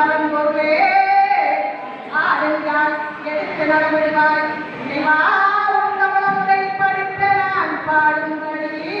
வரும் பொருளே ஆடுங்கள் எடுத்து நடமிடுவாய் படித்த நான் பாடுங்கள்